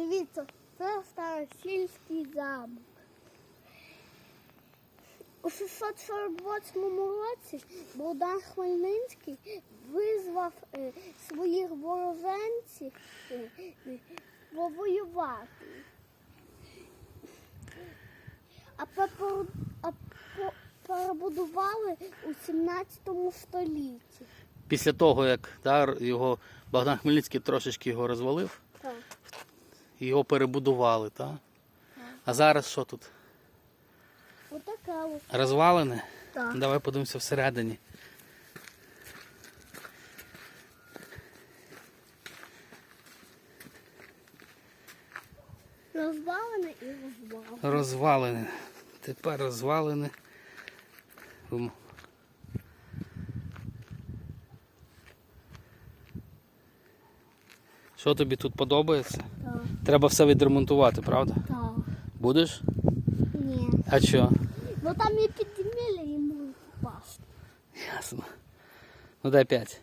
Дивіться, це Старосільський замок. У 648 році Богдан Хмельницький визвав е, своїх вороженців е, е, повоювати. А, перебудували у 17 столітті. Після того, як да, його Богдан Хмельницький трошечки його розвалив. Його перебудували, так? А зараз що тут? Отака ось. Розвалене? Так. Давай подивимося всередині. Розвалене і розвалене. Розвалене. Тепер розвалене. Що тобі тут подобається? Так. Треба все відремонтувати, правда? Так. Будеш? Ні. А що? Ну там є підміли і можуть впасти. Ясно. Ну дай п'ять.